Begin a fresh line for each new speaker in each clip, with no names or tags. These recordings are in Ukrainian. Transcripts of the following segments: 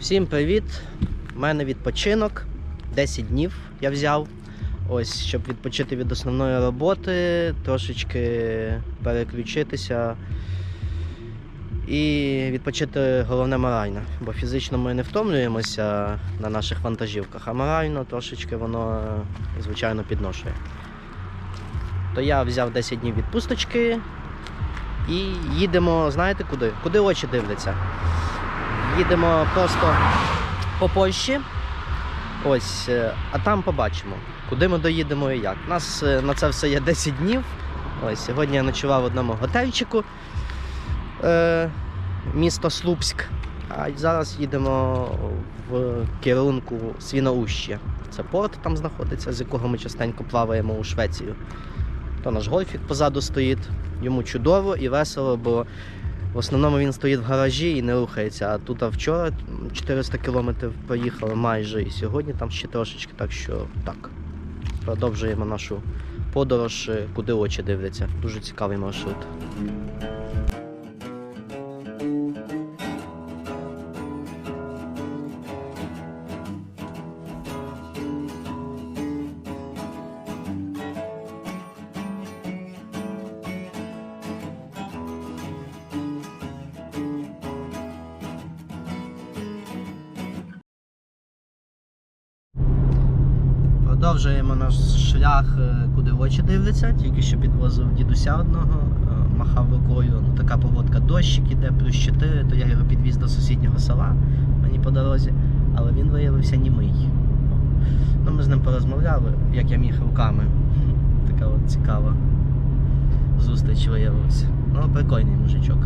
Всім привіт! У мене відпочинок. 10 днів я взяв. Ось, щоб відпочити від основної роботи, трошечки переключитися і відпочити головне морально. Бо фізично ми не втомлюємося на наших вантажівках, а морально трошечки воно, звичайно, підношує. То я взяв 10 днів відпусточки і їдемо, знаєте куди? Куди очі дивляться? Їдемо просто по Польщі. Ось, е, а там побачимо, куди ми доїдемо і як. У нас е, на це все є 10 днів. Ось, сьогодні я ночував в одному готельчику е, місто Слупськ. А зараз їдемо в керунку Свіноущі. Це порт там знаходиться, з якого ми частенько плаваємо у Швецію. То наш гольфік позаду стоїть. Йому чудово і весело, бо в основному він стоїть в гаражі і не рухається. А тут вчора 400 кілометрів проїхали майже, і сьогодні там ще трошечки. Так що так. Продовжуємо нашу подорож, е, куди очі дивляться. Дуже цікавий маршрут. Продовжуємо наш шлях, е, куди очі дивляться. Тільки що підвозив дідуся одного, е, махав рукою. Ну така погодка, дощик іде, плюс 4, то я його підвіз до сусіднього села мені по дорозі, але він виявився німий. Ну, ми з ним порозмовляли, як я міг руками. Така от цікава зустріч виявилася. Ну, прикольний мужичок.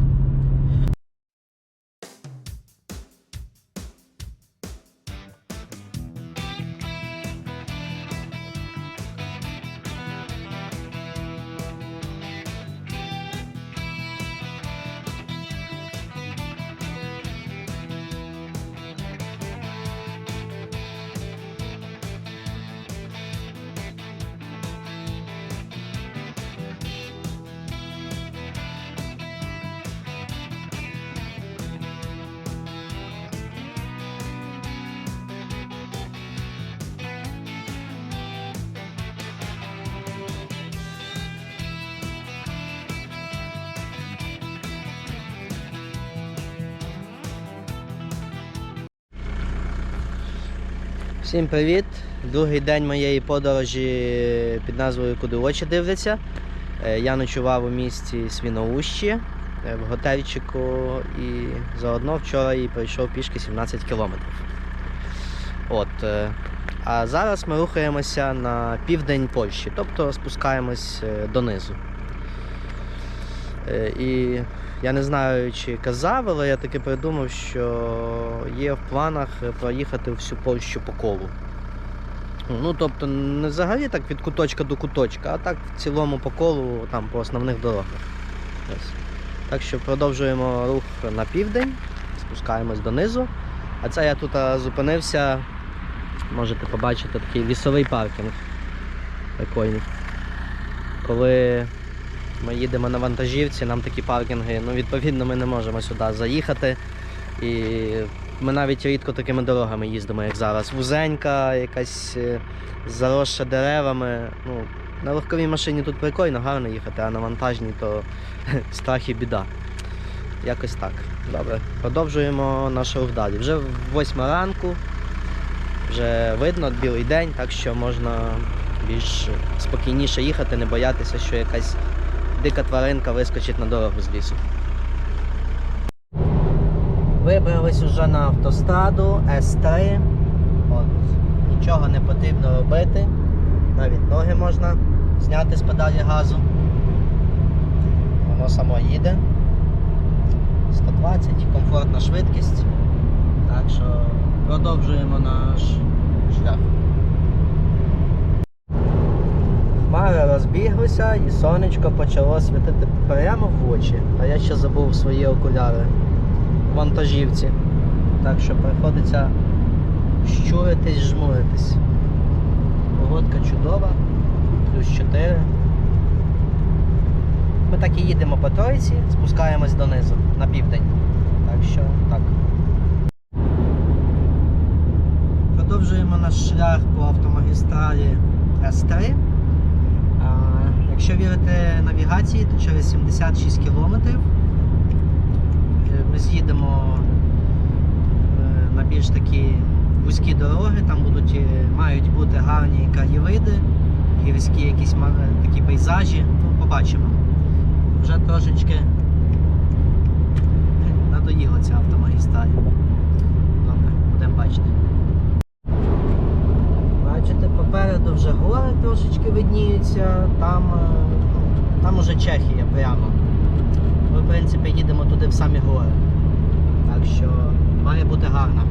Всім привіт! Другий день моєї подорожі під назвою Куди очі дивляться. Е, Я ночував у місті Свіноущі е, в готельчику і заодно вчора і пройшов пішки 17 кілометрів. От. е, А зараз ми рухаємося на південь Польщі, тобто спускаємось донизу. І я не знаю, чи казав, але я таки придумав, що є в планах проїхати всю Польщу по колу. Ну, тобто, не взагалі так від куточка до куточка, а так в цілому по колу, там по основних дорогах. Так що продовжуємо рух на південь, спускаємось донизу. А це я тут зупинився, можете побачити такий лісовий паркінг. Прикольний. Коли ми їдемо на вантажівці, нам такі паркінги, ну відповідно ми не можемо сюди заїхати. І ми навіть рідко такими дорогами їздимо, як зараз. Вузенька, якась е, заросша деревами. Ну, на легковій машині тут прикольно, гарно їхати, а на вантажній то страх і біда. Якось так. Добре. Продовжуємо наш рух далі. Вже в 8 ранку, вже видно білий день, так що можна більш спокійніше їхати, не боятися, що якась дика тваринка вискочить на дорогу з лісу. Вибрались уже на автостраду С3. От. Нічого не потрібно робити. Навіть ноги можна зняти з педалі газу. Воно само їде. 120, комфортна швидкість. Так що продовжуємо наш шлях. Хмари розбіглися і сонечко почало світити прямо в очі. А я ще забув свої окуляри в вантажівці. Так що приходиться щуритись, жмуритись. Погодка чудова, плюс 4. Ми так і їдемо по тройці, спускаємось донизу на південь. Так що так. наш шлях по автомагістралі С3. Якщо вірити навігації, то через 76 кілометрів е, ми з'їдемо е, на більш такі вузькі дороги, там будуть, е, мають бути гарні краєвиди, гірські якісь такі пейзажі. Ну, побачимо. Вже трошечки е, надоїла ця автомагістраль. Добре, будемо бачити. Бачите, попереду вже гори трошечки видніються, там, е, там уже Чехія прямо. Ми, в принципі, їдемо туди в самі гори. Так що має бути гарно.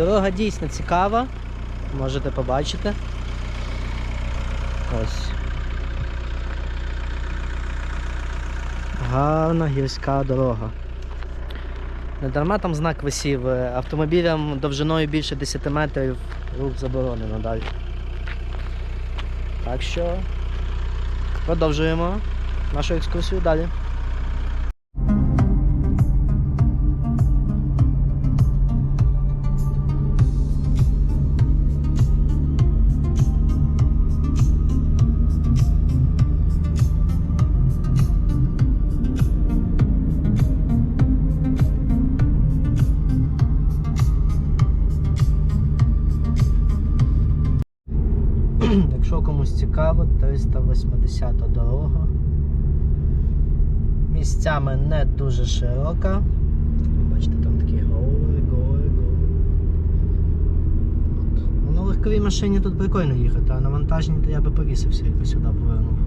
Дорога дійсно цікава, можете побачити. Ось. Гарна гірська дорога. Не дарма там знак висів. е, Автомобілям довжиною більше 10 метрів рух заборонено далі. Так що продовжуємо нашу екскурсію далі. 380 дорога. Місцями не дуже широка. Бачите, там такі гори, гори, гори. От. Ну, легковій машині тут прикольно їхати, а на вантажній я би повісився, якби сюди повернув.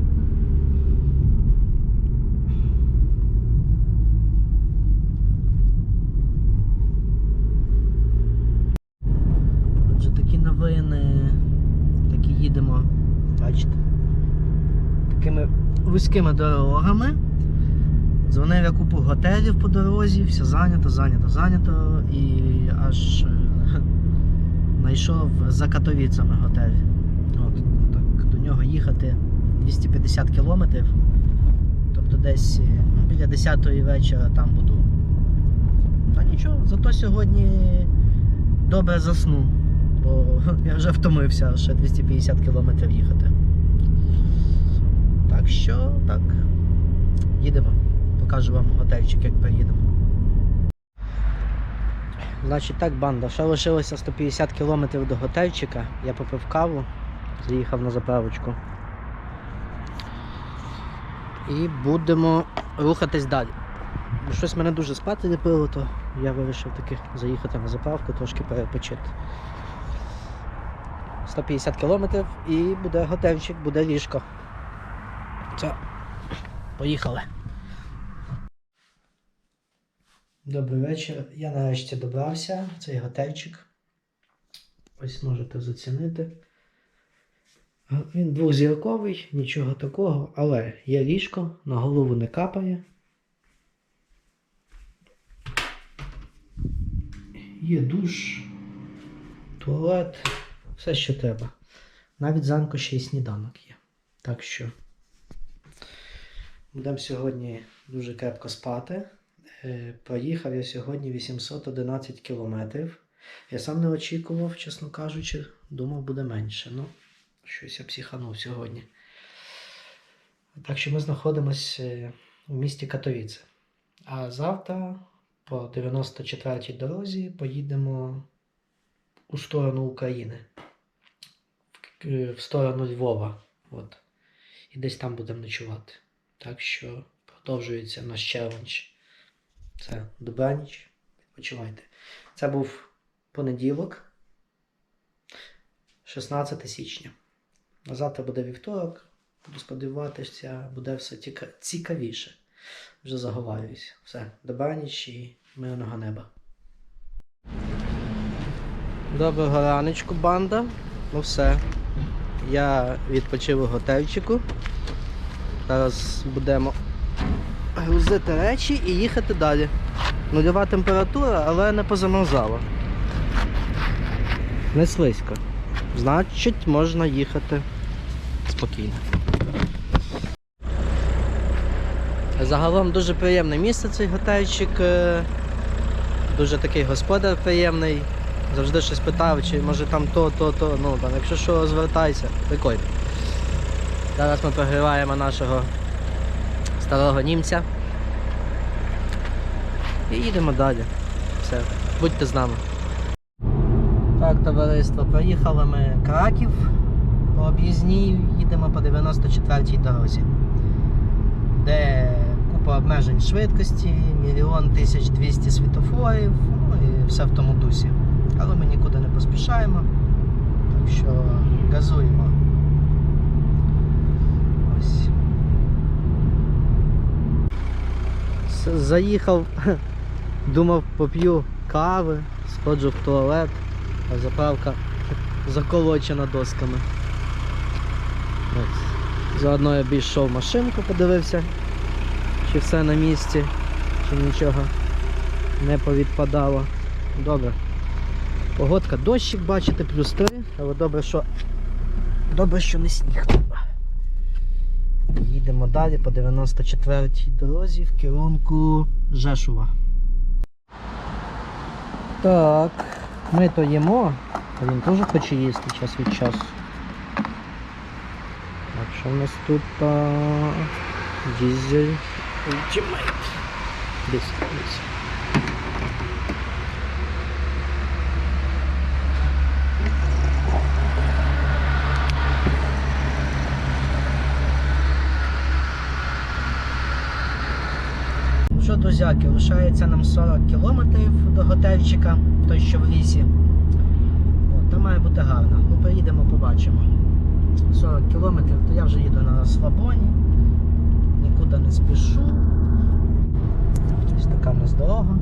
Отже, такі новини, такі їдемо, бачите, такими вузькими дорогами. Дзвонив я купу готелів по дорозі, все зайнято, зайнято, зайнято і аж е, знайшов за Катовіцями готель. От, так, до нього їхати 250 кілометрів. Тобто десь е, біля 10 вечора там буду. Та нічого, зато сьогодні добре засну, бо я вже втомився ще 250 кілометрів їхати. Так що так, їдемо. Покажу вам готельчик, як приїдемо. Значить так, банда, ще лишилося 150 кілометрів до готельчика. Я попив каву, заїхав на заправочку. І будемо рухатись далі. Бо щось мене дуже спати ліпило, то я вирішив таки заїхати на заправку, трошки перепочити. 150 кілометрів і буде готельчик, буде ліжко. Все, поїхали. Добрий вечір. Я нарешті добрався в цей готельчик. Ось можете зацінити. Він двохзірковий, нічого такого, але є ліжко, на голову не капає. Є душ, туалет, все, що треба. Навіть зранку ще й сніданок є. Так що будемо сьогодні дуже крепко спати. Е, Проїхав я сьогодні 811 кілометрів. Я сам не очікував, чесно кажучи, думав буде менше. Ну, щось я психанув сьогодні. Так що ми знаходимося у місті Катовіце. А завтра по 94-й дорозі поїдемо у сторону України, е, в сторону Львова. От. І десь там будемо ночувати. Так що продовжується наш челендж. Це добраніч. Відпочивайте. Це був понеділок, 16 січня. А завтра буде вівторок. Буду сподіватися, буде все цікавіше. Вже заговарююсь. Все, добраніч і мирного неба. Доброго раночку, банда. Ну все. Я відпочив у готельчику. Зараз будемо грузити речі і їхати далі. Нульова температура, але не позамерзала. Не слизько. Значить, можна їхати спокійно. Загалом дуже приємне місце цей готельчик. е, Дуже такий господар приємний. Завжди щось питав, чи може там то, то, то. Ну там, якщо що, звертайся, прикольно. Зараз ми прогріваємо нашого старого німця. І їдемо далі. Все, будьте з нами. Так, товариство, проїхали ми Краків по об'їзній, їдемо по 94-й дорозі, де купа обмежень швидкості, мільйон 1200 світофорів, ну і все в тому дусі. Але ми нікуди не поспішаємо, так що газуємо. Ось. С- Заїхав, думав, поп'ю кави, сходжу в туалет, а заправка заколочена досками. Заодно я обійшов машинку, подивився, чи все на місці, чи нічого не повідпадало. Добре. Погодка дощик, бачите, плюс 3, але добре, що добре, що не сніг. Їдемо далі по 94-й дорозі в керунку Жешува. Так, ми то їмо, а він теж хоче їсти час від часу. Так, що в нас тут а... дізель Ultimate. Десь, десь. Ну Що, друзяки, лишається нам 40 кілометрів до готельчика, той що в лісі. От, там має бути гарно. Ну, поїдемо, побачимо. 40 кілометрів, то я вже їду на свабоні, нікуди не спішу. Ось така в нас дорога.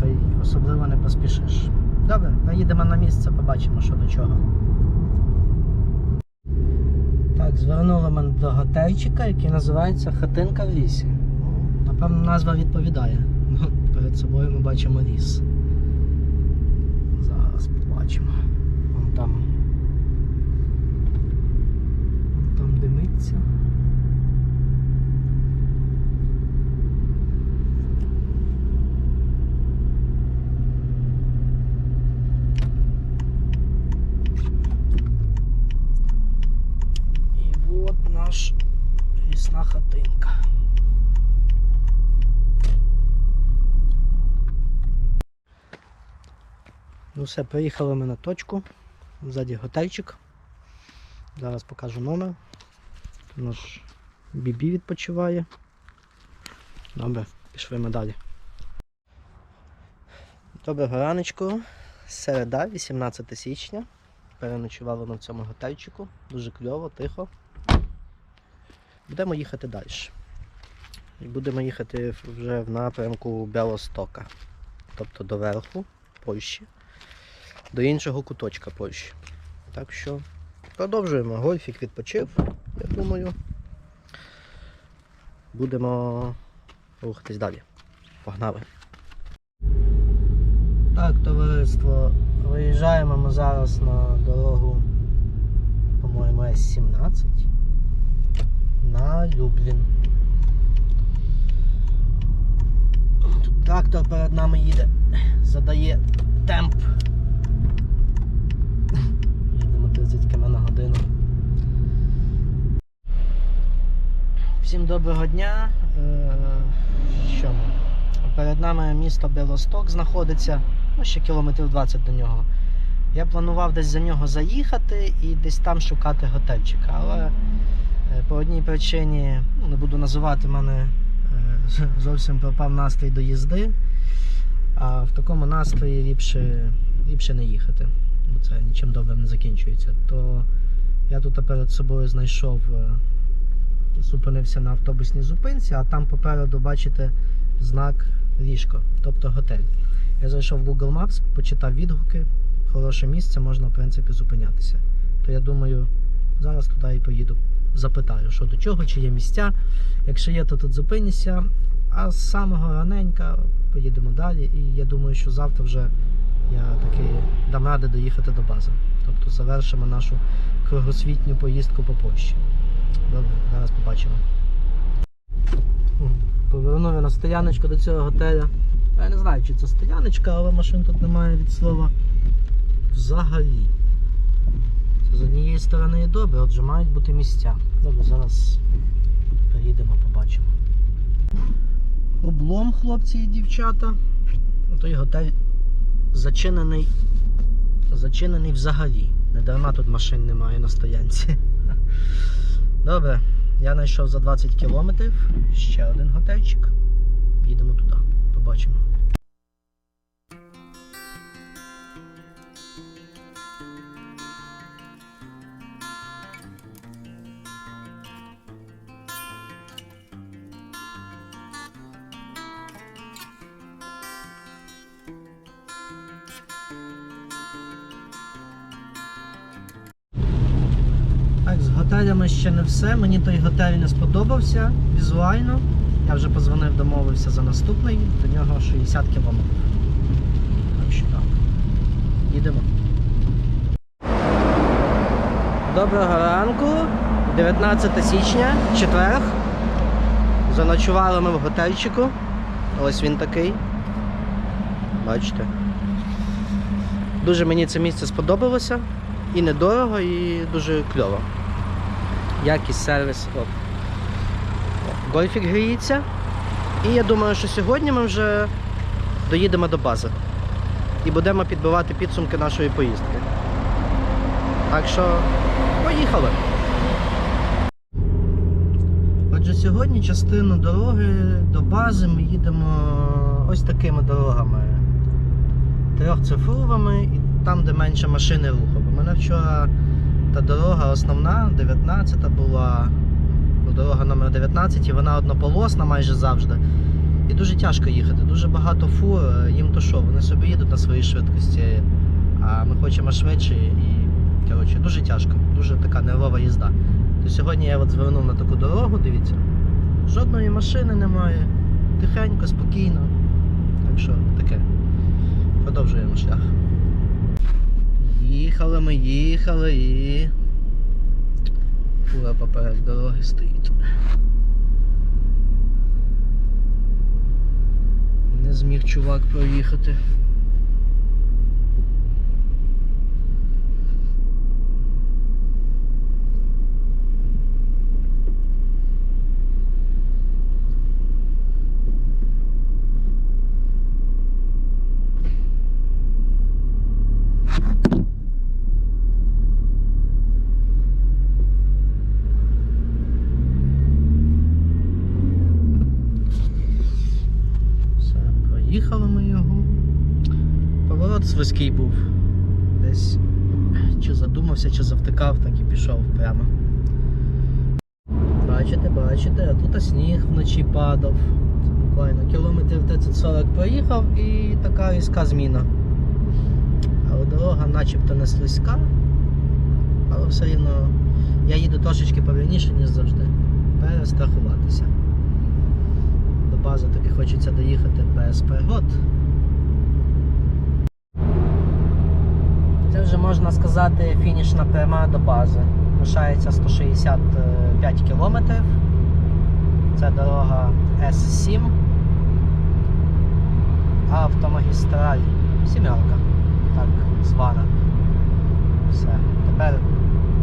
Тут особливо не поспішиш. Добре, поїдемо на місце, побачимо, що до чого. Так, звернули ми до готельчика, який називається Хатинка в лісі. Напевно, назва відповідає. Перед собою ми бачимо ліс. Зараз побачимо. Вон там. Вон там димиться. І от наш лісна хатинка. Ну все, приїхали ми на точку. Ззаді готельчик. Зараз покажу номер. Наш Бібі відпочиває. Добре, пішли ми далі. Доброго раночку. Середа, 18 січня. Переночували в цьому готельчику. Дуже кльово, тихо. Будемо їхати далі. Будемо їхати вже в напрямку Белостока. Тобто до верху Польщі до іншого куточка Польщі. Так що продовжуємо. Гольфік відпочив, я думаю. Будемо рухатись далі. Погнали. Так, товариство, виїжджаємо ми зараз на дорогу, по-моєму, С-17 на Люблін. Трактор перед нами їде, задає темп. 30 км на годину. Всім доброго дня. Е, Що ми? Перед нами місто Белосток знаходиться, ну ще кілометрів 20 до нього. Я планував десь за нього заїхати і десь там шукати готельчика, але е, по одній причині, ну, не буду називати, мене е, зовсім пропав настрій до їзди. А в такому настрої ліпше, ліпше не їхати, бо це нічим добрим не закінчується. То я тут перед собою знайшов, е, зупинився на автобусній зупинці, а там попереду бачите знак ліжко, тобто готель. Я зайшов в Google Maps, почитав відгуки, хороше місце, можна в принципі зупинятися. То я думаю, зараз туди і поїду. Запитаю, що до чого, чи є місця. Якщо є, то тут зупинюся. А з самого раненька поїдемо далі. І я думаю, що завтра вже я таки дам ради доїхати до бази. Тобто завершимо нашу кругосвітню поїздку по Польщі. Добре, зараз побачимо. Повернув я на стояночку до цього готеля. Я не знаю, чи це стояночка, але машин тут немає від слова. Взагалі. Це з однієї сторони і добре, отже мають бути місця. Добре, зараз приїдемо, побачимо. Облом, хлопці і дівчата. Той готель зачинений. Зачинений взагалі. Не дарма тут машин немає на стоянці. Добре, я знайшов за 20 кілометрів ще один готельчик. Їдемо туди, побачимо. Готелями ще не все. Мені той готель не сподобався візуально. Я вже позвонив, домовився за наступний, до нього 60 кілометрів. Так що так. Їдемо. Доброго ранку, 19 січня, четверг. Заночували ми в готельчику. Ось він такий. Бачите. Дуже мені це місце сподобалося. І недорого, і дуже кльово. Якість сервіс. От. Гольфік гріється. І я думаю, що сьогодні ми вже доїдемо до бази. І будемо підбивати підсумки нашої поїздки. Так що поїхали. Отже, сьогодні частину дороги до бази ми їдемо ось такими дорогами. Трьохцифровими і там, де менше машини руху. Бо мене вчора дорога основна, 19 була. ну, Дорога номер 19 і вона однополосна майже завжди. І дуже тяжко їхати. Дуже багато фур, їм то що, вони собі їдуть на своїй швидкості, а ми хочемо швидше і коротше, дуже тяжко, дуже така нервова їзда. То сьогодні я от звернув на таку дорогу, дивіться. Жодної машини немає. Тихенько, спокійно. Так що таке. Продовжуємо шлях. Їхали ми, їхали і. Фура поперед дороги стоїть. Не зміг чувак проїхати. Все, проїхали ми його. Поворот був. Десь чи задумався, чи завтикав, так і пішов прямо. Бачите, бачите, а тут сніг вночі падав. Буквально кілометрів 30-40 проїхав і така різка зміна. Але дорога начебто не слизька, але все рівно я їду трошечки повільніше, ніж завжди. Перестрахуватися до бази таки хочеться доїхати без пригод. Це вже можна сказати фінішна пряма до бази. Лишається 165 кілометрів. Це дорога С7. Автомагістраль сімерка, так звана. Все. Тепер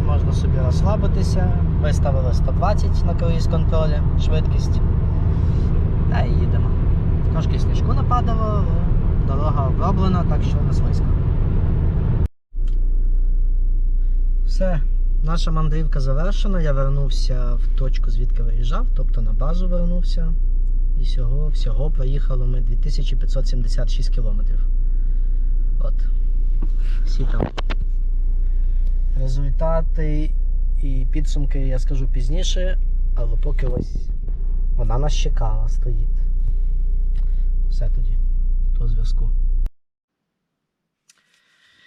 можна собі розслабитися. Виставили 120 на круїз контролі, швидкість. Та і їдемо. Трошки сніжку нападало, дорога оброблена, так що не слизько. Все, наша мандрівка завершена. Я вернувся в точку, звідки виїжджав, тобто на базу вернувся. І всього, всього проїхали ми 2576 кілометрів. От. Всі там результати і підсумки я скажу пізніше, але поки ось вона нас чекала, стоїть. Все тоді. До зв'язку.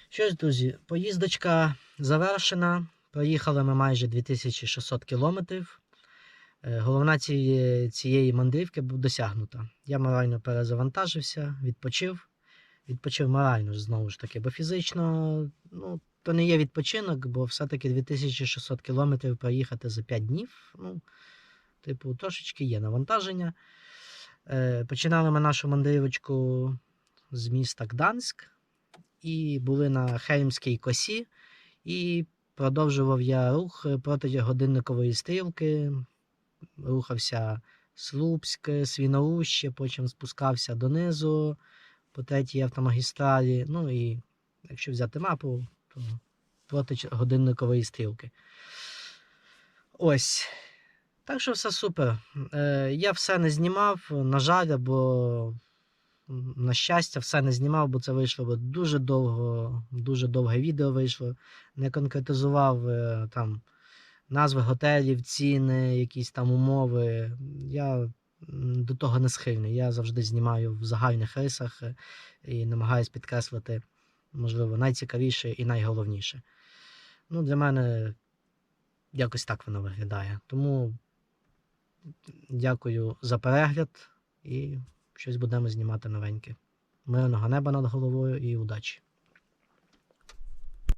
Що ж, друзі, поїздочка завершена. Проїхали ми майже 2600 кілометрів. Е, Головна цієї, мандрівки досягнута. Я морально перезавантажився, відпочив. Відпочив морально знову ж таки, бо фізично ну, то не є відпочинок, бо все-таки 2600 кілометрів проїхати за 5 днів. Ну, типу, трошечки є навантаження. Е, починали ми нашу мандрівочку з міста Гданськ і були на Хельмській косі. І продовжував я рух проти годинникової стрілки. Рухався Слупськ, Свіноуще, потім спускався донизу по третій автомагістралі. Ну і якщо взяти мапу, то проти годинникової стрілки. Ось. Так що все супер. Е, я все не знімав, на жаль, або м, на щастя, все не знімав, бо це вийшло би дуже довго, дуже довге відео вийшло. Не конкретизував е, там назви готелів, ціни, якісь там умови. Я до того не схильний. Я завжди знімаю в загальних рисах е, і намагаюсь підкреслити, можливо, найцікавіше і найголовніше. Ну, для мене якось так воно виглядає. Тому дякую за перегляд і щось будемо знімати новеньке. Мирного неба над головою і удачі!